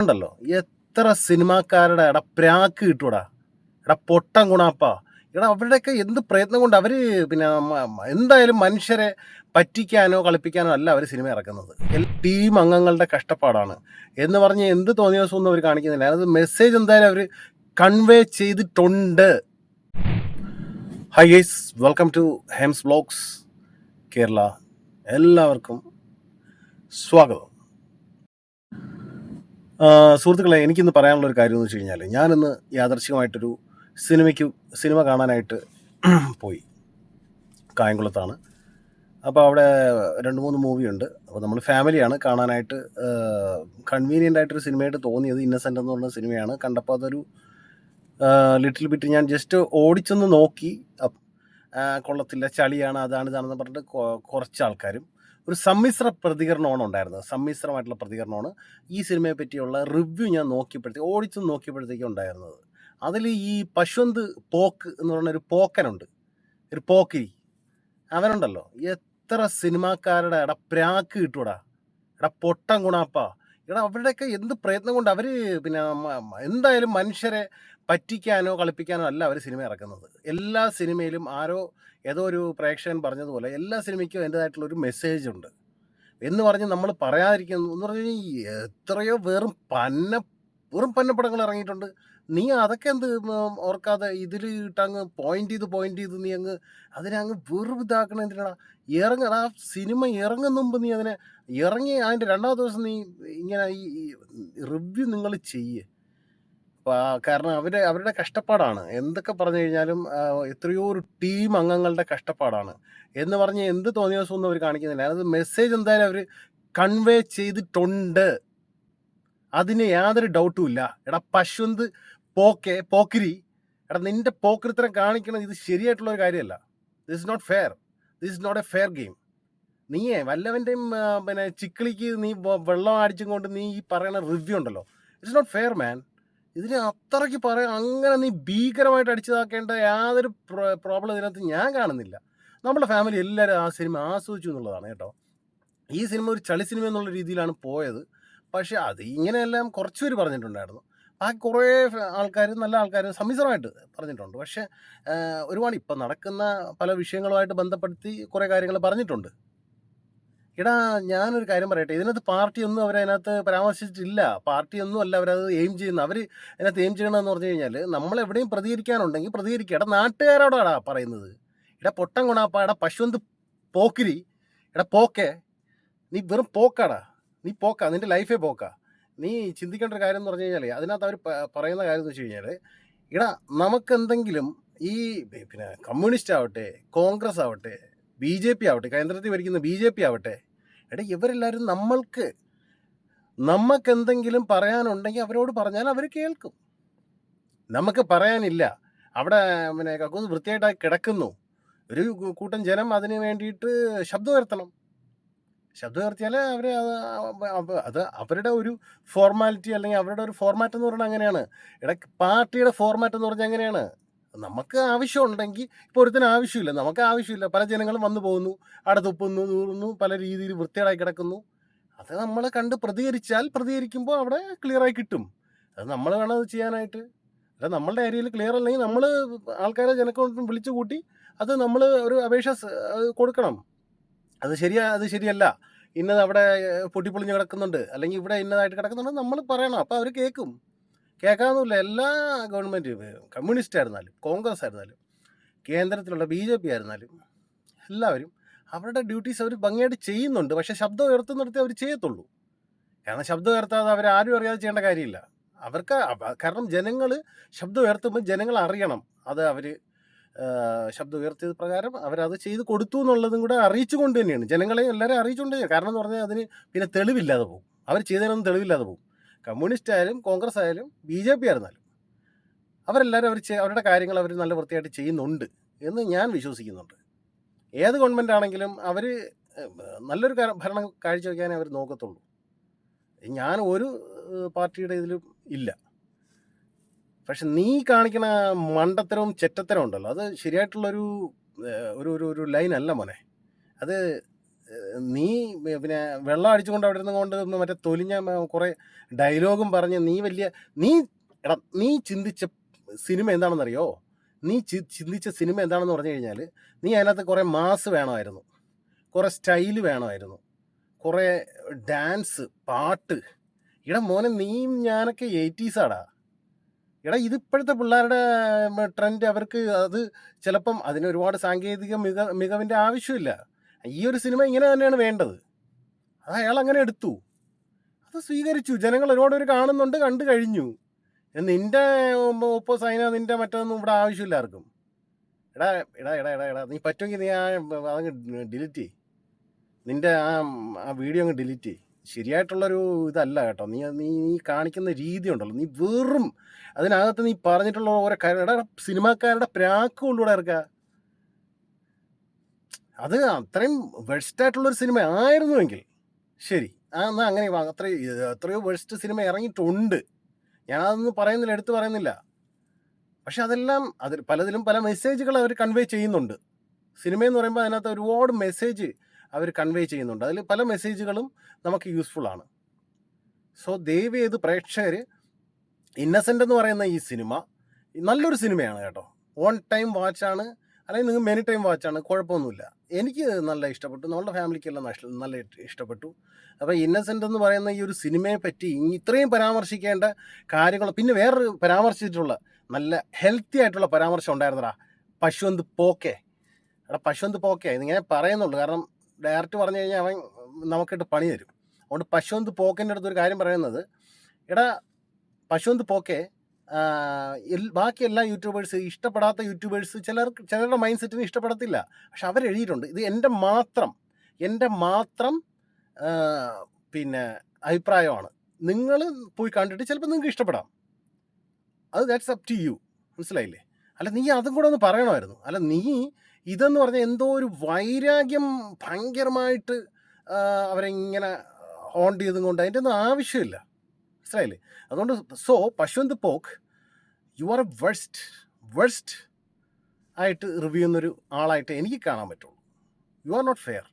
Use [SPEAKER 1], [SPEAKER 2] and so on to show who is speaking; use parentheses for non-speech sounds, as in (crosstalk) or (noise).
[SPEAKER 1] ഉണ്ടല്ലോ. എത്ര സിനിമാക്കാരുടെ എടാ പ്രാക്ക് കിട്ടൂടാ. എടാ പൊട്ടം ഗുണാപ്പാ. എടാ അവരുടെയൊക്കെ എന്ത് പ്രയത്നം കൊണ്ട് അവർ പിന്നെ എന്തായാലും മനുഷ്യരെ പറ്റിക്കാനോ കളിപ്പിക്കാനോ അല്ല അവർ സിനിമ ഇറക്കുന്നത്. ടീം അംഗങ്ങളുടെ കഷ്ടപ്പാടാണ്. എന്ന് പറഞ്ഞ് എന്ത് തോന്നിയ ദിവസം ഒന്നും അവർ കാണിക്കുന്നില്ല. അത് മെസ്സേജ് എന്തായാലും അവർ കൺവേ ചെയ്തിട്ടുണ്ട്. Hi guys welcome to Hems blogs Kerala എല്ലാവർക്കും സ്വാഗതം. സുഹൃത്തുക്കളെ എനിക്കിന്ന് പറയാനുള്ള ഒരു കാര്യം എന്ന് വെച്ച് കഴിഞ്ഞാൽ ഞാനിന്ന് യാദർശികമായിട്ടൊരു സിനിമയ്ക്ക് സിനിമ കാണാനായിട്ട് (clears throat) പോയി. കായംകുളത്താണ്. അപ്പോൾ അവിടെ രണ്ട് മൂന്ന് മൂവിയുണ്ട് അപ്പോൾ നമ്മൾ ഫാമിലിയാണ് കാണാനായിട്ട് കൺവീനിയന്റ് ആയിട്ടൊരു സിനിമയായിട്ട് തോന്നിയത് ഇന്നസെന്റ് എന്ന് പറഞ്ഞ സിനിമയാണ്. കണ്ടപ്പോൾ അതൊരു ലിറ്റിൽ ബിറ്റ് ഞാൻ ജസ്റ്റ് ഓടിച്ചൊന്ന് നോക്കി. കൊള്ളത്തില്ല ചളിയാണ് അതാണ് ഇതാണെന്ന് പറഞ്ഞിട്ട് കുറച്ച് ആൾക്കാരും ഒരു സമ്മിശ്ര പ്രതികരണമാണ് ഉണ്ടായിരുന്നത്. സമ്മിശ്രമായിട്ടുള്ള പ്രതികരണമാണ് ഈ സിനിമയെ പറ്റിയുള്ള റിവ്യൂ ഞാൻ നോക്കിയപ്പോഴത്തേക്ക് ഓടിച്ചു നോക്കിയപ്പോഴത്തേക്കും ഉണ്ടായിരുന്നത്. അതിൽ ഈ പശ്വന്ത് പോക്ക് എന്ന് പറയുന്ന ഒരു പോക്കനുണ്ട്. ഒരു പോക്കിരി. അവനുണ്ടല്ലോ. എത്ര സിനിമാക്കാരുടെ എടാ പ്രാക്ക് കിട്ടൂടാ. എടാ പൊട്ടം ഗുണാപ്പ. എടാ അവരുടെയൊക്കെ എന്ത് പ്രയത്നം കൊണ്ട് അവർ പിന്നെ എന്തായാലും മനുഷ്യരെ പറ്റിക്കാനോ കളിപ്പിക്കാനോ അല്ല അവർ സിനിമ ഇറക്കുന്നത്. എല്ലാ സിനിമയിലും ആരോ ഏതോ ഒരു പ്രേക്ഷകൻ പറഞ്ഞതുപോലെ എല്ലാ സിനിമയ്ക്കും അതിന്റെതായിട്ടുള്ള ഒരു മെസ്സേജ് ഉണ്ട്. എന്ന് പറഞ്ഞ് നമ്മൾ പറയാതിരിക്കുന്നു. എന്ന് പറഞ്ഞു എത്രയോ വെറും പന്ന വെറും പന്നപ്പടങ്ങൾ ഇറങ്ങിയിട്ടുണ്ട്. നീ അതൊക്കെ എന്ത് ഓർക്കാതെ ഇതിൽ ഇട്ടങ്ങ് പോയിന്റ് ചെയ്ത് പോയിന്റ് ചെയ്ത് നീ അങ്ങ് അതിനെ അങ്ങ് വെറും ഇതാക്കണ എന്തിനാ ഇറങ്ങ ആ സിനിമ ഇറങ്ങുന്ന മുമ്പ് നീ അതിനെ ഇറങ്ങി അതിന്റെ രണ്ടാമത്തെ ദിവസം നീ ഇങ്ങനെ ഈ റിവ്യൂ നിങ്ങൾ ചെയ്യേ. കാരണം അവർ അവരുടെ കഷ്ടപ്പാടാണ്. എന്തൊക്കെ പറഞ്ഞു കഴിഞ്ഞാലും എത്രയോ ഒരു ടീം അംഗങ്ങളുടെ കഷ്ടപ്പാടാണ്. എന്ന് പറഞ്ഞ് എന്ത് തോന്നിയ ദിവസം ഒന്നും അവർ കാണിക്കുന്നില്ല. അത് മെസ്സേജ് എന്തായാലും അവർ കൺവേ ചെയ്തിട്ടുണ്ട്. അതിന് യാതൊരു ഡൗട്ടും ഇല്ല. എടാ പശുന്ത് പോക്കെ പോക്കിരി. എടാ നിന്റെ പോക്കിരിത്തരം കാണിക്കണം ഇത് ശരിയായിട്ടുള്ള ഒരു കാര്യമല്ല. This not fair this not a fair game നീയേ വല്ലവന്റെയും പിന്നെ ചിക്കിളിക്ക് നീ വെള്ളം അടിച്ചും കൊണ്ട് നീ ഈ പറയുന്ന റിവ്യൂ ഉണ്ടല്ലോ. ഇറ്റ്സ് നോട്ട് ഫെയർ മാൻ ഇതിന് അത്രയ്ക്ക് പറയാം അങ്ങനെ നീ ഭീകരമായിട്ട് അടിച്ചതാക്കേണ്ട യാതൊരു പ്രോബ്ലം ഇതിനകത്ത് ഞാൻ കാണുന്നില്ല. നമ്മുടെ ഫാമിലി എല്ലാവരും ആ സിനിമ ആസ്വദിച്ചു എന്നുള്ളതാണ് കേട്ടോ. ഈ സിനിമ ഒരു ചളി സിനിമ എന്നുള്ള രീതിയിലാണ് പോയത്. പക്ഷെ അത് ഇങ്ങനെയെല്ലാം കുറച്ച് പേര് പറഞ്ഞിട്ടുണ്ടായിരുന്നു. ബാക്കി കുറേ ആൾക്കാർ നല്ല ആൾക്കാർ സമ്മിശ്രമായിട്ട് പറഞ്ഞിട്ടുണ്ട്. പക്ഷേ ആ, ഒരുപാട് ഇപ്പം നടക്കുന്ന പല വിഷയങ്ങളുമായിട്ട് ബന്ധപ്പെടുത്തി കുറേ കാര്യങ്ങൾ പറഞ്ഞിട്ടുണ്ട്. എടാ ഞാനൊരു കാര്യം പറയട്ടെ. ഇതിനകത്ത് പാർട്ടിയൊന്നും അവരതിനകത്ത് പരാമർശിച്ചിട്ടില്ല. പാർട്ടിയൊന്നും അല്ല അവരത് എയിം ചെയ്യുന്നത്. അവർ അതിനകത്ത് എയിം ചെയ്യണമെന്ന് പറഞ്ഞു കഴിഞ്ഞാൽ നമ്മളെവിടെയും പ്രതികരിക്കാനുണ്ടെങ്കിൽ പ്രതികരിക്കുക. എടാ നാട്ടുകാരോടാടാ പറയുന്നത്. എടാ പൊട്ടം കൊണാപ്പ എടാ പശുവന്ത് പോക്കിരി. എടാ പോക്കെ. നീ വെറും പോക്കാടാ. നീ പോക്കാ. നിന്റെ ലൈഫേ പോക്കാ. നീ ചിന്തിക്കേണ്ട ഒരു കാര്യം എന്ന് പറഞ്ഞു കഴിഞ്ഞാൽ അതിനകത്ത് അവർ പറയുന്ന കാര്യം എന്ന് വെച്ച് കഴിഞ്ഞാൽ എടാ നമുക്കെന്തെങ്കിലും ഈ പിന്നെ കമ്മ്യൂണിസ്റ്റ് ആവട്ടെ കോൺഗ്രസ് ആവട്ടെ ബി ജെ പി ആവട്ടെ കേന്ദ്രത്തിൽ ഭരിക്കുന്ന ബി ജെ പി ആവട്ടെ. എടാ ഇവരെല്ലാവരും നമ്മൾക്ക് നമുക്ക് എന്തെങ്കിലും പറയാനുണ്ടെങ്കിൽ അവരോട് പറഞ്ഞാൽ അവർ കേൾക്കും. നമുക്ക് പറയാനില്ല. അവിടെ പിന്നെ കക്കൂസ് വൃത്തിയായിട്ടായി കിടക്കുന്നു. ഒരു കൂട്ടം ജനം അതിന് വേണ്ടിയിട്ട് ശബ്ദം ഉയർത്തണം. ശബ്ദം ഉയർത്തിയാൽ അവർ അത് അത് അവരുടെ ഒരു ഫോർമാലിറ്റി അല്ലെങ്കിൽ അവരുടെ ഒരു ഫോർമാറ്റ് എന്ന് പറഞ്ഞാൽ അങ്ങനെയാണ്. ഇട പാർട്ടിയുടെ ഫോർമാറ്റ് എന്ന് പറഞ്ഞാൽ അങ്ങനെയാണ്. നമുക്ക് ആവശ്യമുണ്ടെങ്കിൽ ഇപ്പോൾ ഒരുത്തിന് ആവശ്യമില്ല. നമുക്ക് ആവശ്യമില്ല. പല ജനങ്ങളും വന്നു പോകുന്നു. അവിടെ തുപ്പുന്നു തൂറുന്നു പല രീതിയിൽ വൃത്തികേടായി കിടക്കുന്നു. അത് നമ്മൾ കണ്ട് പ്രതികരിച്ചാൽ പ്രതികരിക്കുമ്പോൾ അവിടെ ക്ലിയറായി കിട്ടും. അത് നമ്മൾ വേണം അത് ചെയ്യാനായിട്ട്. അല്ല നമ്മളുടെ ഏരിയയിൽ ക്ലിയർ അല്ലെങ്കിൽ നമ്മൾ ആൾക്കാരെ ജനക്കൂട്ടം വിളിച്ചു കൂട്ടി അത് നമ്മൾ ഒരു അപേക്ഷ കൊടുക്കണം. അത് ശരിയാ അത് ശരിയല്ല. ഇന്നത് അവിടെ പൊട്ടിപ്പൊളിഞ്ഞ് കിടക്കുന്നുണ്ട്. അല്ലെങ്കിൽ ഇവിടെ ഇന്നതായിട്ട് കിടക്കുന്നുണ്ട് നമ്മൾ പറയണം. അപ്പോൾ അവർ കേൾക്കും. കേൾക്കാമെന്നില്ല എല്ലാ ഗവൺമെന്റ് കമ്മ്യൂണിസ്റ്റ് ആയിരുന്നാലും കോൺഗ്രസ് ആയിരുന്നാലും കേന്ദ്രത്തിലുള്ള ബി ജെ പി ആയിരുന്നാലും എല്ലാവരും അവരുടെ ഡ്യൂട്ടീസ് അവർ ഭംഗിയായിട്ട് ചെയ്യുന്നുണ്ട്. പക്ഷേ ശബ്ദം ഉയർത്തുന്നിടത്തേ അവർ ചെയ്യത്തുള്ളൂ. കാരണം ശബ്ദം ഉയർത്താതെ അവർ ആരും അറിയാതെ ചെയ്യേണ്ട കാര്യമില്ല. അവർക്ക് കാരണം ജനങ്ങൾ ശബ്ദം ഉയർത്തുമ്പോൾ ജനങ്ങൾ അറിയണം. അത് അവർ ശബ്ദം ഉയർത്തിയത് പ്രകാരം അവരത് ചെയ്ത് കൊടുത്തു എന്നുള്ളതും കൂടെ അറിയിച്ചുകൊണ്ട് തന്നെയാണ്. ജനങ്ങളെ എല്ലാവരെയും അറിയിച്ചുകൊണ്ട്. കാരണം എന്ന് പറഞ്ഞാൽ അതിന് പിന്നെ തെളിവില്ലാതെ പോകും. അവർ ചെയ്തതിനൊന്നും തെളിവില്ലാതെ പോകും. കമ്മ്യൂണിസ്റ്റ് ആയാലും കോൺഗ്രസ് ആയാലും ബി ജെ പി ആയിരുന്നാലും അവരെല്ലാവരും അവർ അവരുടെ കാര്യങ്ങൾ അവർ നല്ല വൃത്തിയായിട്ട് ചെയ്യുന്നുണ്ട് എന്ന് ഞാൻ വിശ്വസിക്കുന്നുണ്ട്. ഏത് ഗവൺമെന്റ് ആണെങ്കിലും അവർ നല്ലൊരു ഭരണം കാഴ്ചവെക്കാനേ അവർ നോക്കത്തുള്ളൂ. ഞാൻ ഒരു പാർട്ടിയുടെ ഇതിലും ഇല്ല. പക്ഷെ നീ കാണിക്കണ മണ്ടത്തരവും ചെറ്റത്തരവും ഉണ്ടല്ലോ. അത് ശരിയായിട്ടുള്ളൊരു ഒരു ഒരു അല്ല മോനെ. അത് നീ പിന്നെ വെള്ളം അടിച്ചുകൊണ്ട് അവിടെ ഇരുന്ന് കൊണ്ട് മറ്റേ തൊലിഞ്ഞ കുറേ ഡയലോഗും പറഞ്ഞ് നീ വലിയ നീ എടാ നീ ചിന്തിച്ച സിനിമ എന്താണെന്നറിയോ? നീ ചിന്തിച്ച സിനിമ എന്താണെന്ന് പറഞ്ഞു കഴിഞ്ഞാൽ നീ അതിനകത്ത് കുറേ മാസ് വേണമായിരുന്നു. കുറേ സ്റ്റൈൽ വേണമായിരുന്നു. കുറേ ഡാൻസ് പാട്ട്. എടാ മോനെ നീയും ഞാനൊക്കെ എയ്റ്റീസാടാ. എടാ ഇതിപ്പോഴത്തെ പിള്ളേരുടെ ട്രെൻഡ് അവർക്ക് അത് ചിലപ്പം അതിന് ഒരുപാട് സാങ്കേതിക മിക മികവിന്റെ ആവശ്യമില്ല. ഈ ഒരു സിനിമ ഇങ്ങനെ തന്നെയാണ് വേണ്ടത്. അത് അയാൾ അങ്ങനെ എടുത്തു. അത് സ്വീകരിച്ചു. ജനങ്ങൾ ഒരുപാട് പേര് കാണുന്നുണ്ട് കണ്ടു കഴിഞ്ഞു. നിന്റെ ഒപ്പോ സൈന നിന്റെ മറ്റൊന്നും ഇവിടെ ആവശ്യമില്ല ആർക്കും. എടാ എടാ എടാ എടാ എടാ നീ പറ്റുമെങ്കിൽ നീ ആ അതങ്ങ് ഡിലീറ്റ് ചെയ് നിന്റെ ആ ആ വീഡിയോ അങ്ങ് ഡിലീറ്റ് ചെയ് ശരിയായിട്ടുള്ളൊരു ഇതല്ല കേട്ടോ. നീ നീ നീ കാണിക്കുന്ന രീതി ഉണ്ടല്ലോ. നീ വെറും അതിനകത്ത് നീ പറഞ്ഞിട്ടുള്ള ഓരോ കാര്യം. എടാ സിനിമാക്കാരുടെ പ്രാക്ക് കൊണ്ടുകൂടെ ഇറക്കുക. അത് അത്രയും വെസ്റ്റ് ആയിട്ടുള്ളൊരു സിനിമ ആയിരുന്നുവെങ്കിൽ ശരി. ആ എന്നാൽ അങ്ങനെ അത്രയും അത്ര എത്രയോ വെസ്റ്റ് സിനിമ ഇറങ്ങിയിട്ടുണ്ട്. ഞാനതൊന്നും പറയുന്നില്ല എടുത്തു പറയുന്നില്ല. പക്ഷെ അതെല്ലാം അതിൽ പലതിലും പല മെസ്സേജുകൾ അവർ കൺവേ ചെയ്യുന്നുണ്ട്. സിനിമയെന്ന് പറയുമ്പോൾ അതിനകത്ത് ഒരുപാട് മെസ്സേജ് അവർ കൺവേ ചെയ്യുന്നുണ്ട്. അതിൽ പല മെസ്സേജുകളും നമുക്ക് യൂസ്ഫുൾ ആണ്. സോ ദയവ് ചെയ്ത് പ്രേക്ഷകർ ഇന്നസെന്റ് എന്ന് പറയുന്ന ഈ സിനിമ നല്ലൊരു സിനിമയാണ് കേട്ടോ. ഓൺ ടൈം വാച്ചാണ് അല്ലെങ്കിൽ നിങ്ങൾ മെനി ടൈം വാച്ചാണ് കുഴപ്പമൊന്നുമില്ല. എനിക്ക് നല്ല ഇഷ്ടപ്പെട്ടു. നമ്മുടെ ഫാമിലിക്കെല്ലാം നല്ല ഇഷ്ടപ്പെട്ടു. അപ്പോൾ ഇന്നസെന്റ് എന്ന് പറയുന്ന ഈ ഒരു സിനിമയെ പറ്റി ഇത്രയും പരാമർശിക്കേണ്ട കാര്യങ്ങൾ പിന്നെ വേറൊരു പരാമർശിച്ചിട്ടുള്ള നല്ല ഹെൽത്തി ആയിട്ടുള്ള പരാമർശം ഉണ്ടായിരുന്നടാ. പശുവന്ത് പോക്കെ. എടാ പശുവന്ത് പോക്കെ. ഇതിങ്ങനെ പറയുന്നുള്ളൂ. കാരണം ഡയറക്റ്റ് പറഞ്ഞു കഴിഞ്ഞാൽ അവൻ നമുക്കിട്ട് പണി തരും. അതുകൊണ്ട് പശുവന്ത് പോക്കിന്റെ അടുത്തൊരു കാര്യം പറയുന്നത് എടാ പശുവന്ത് പോക്കെ ബാക്കി എല്ലാ യൂട്യൂബേഴ്സ് ഇഷ്ടപ്പെടാത്ത യൂട്യൂബേഴ്സ് ചിലർ ചിലരുടെ മൈൻഡ് സെറ്റിന് ഇഷ്ടപ്പെടത്തില്ല. പക്ഷെ അവരെഴുതിയിട്ടുണ്ട്. ഇത് എന്റെ മാത്രം എന്റെ മാത്രം പിന്നെ അഭിപ്രായമാണ്. നിങ്ങൾ പോയി കണ്ടിട്ട് ചിലപ്പോൾ നിങ്ങൾക്ക് ഇഷ്ടപ്പെടാം. അത് ദാറ്റ്സ് അപ് ടു യു മനസ്സിലായില്ലേ? അല്ല നീ അതും കൂടെ ഒന്ന് പറയണമായിരുന്നു. അല്ല നീ ഇതെന്ന് പറഞ്ഞാൽ എന്തോ ഒരു വൈരാഗ്യം ഭയങ്കരമായിട്ട് അവരെങ്ങനെ ഹോണ്ട് ചെയ്തും കൊണ്ട് അതിന്റെ ഒന്നും ആവശ്യമില്ല. മനസ്സിലായില്ലേ? അതുകൊണ്ട് സോ പശുവന്ത് പോക്ക് you are a waste waste ആയിട്ട് റിവ്യൂ ചെയ്യുന്നൊരു ആളായിട്ട് എനിക്ക് കാണാൻ പറ്റുള്ളൂ. You are not fair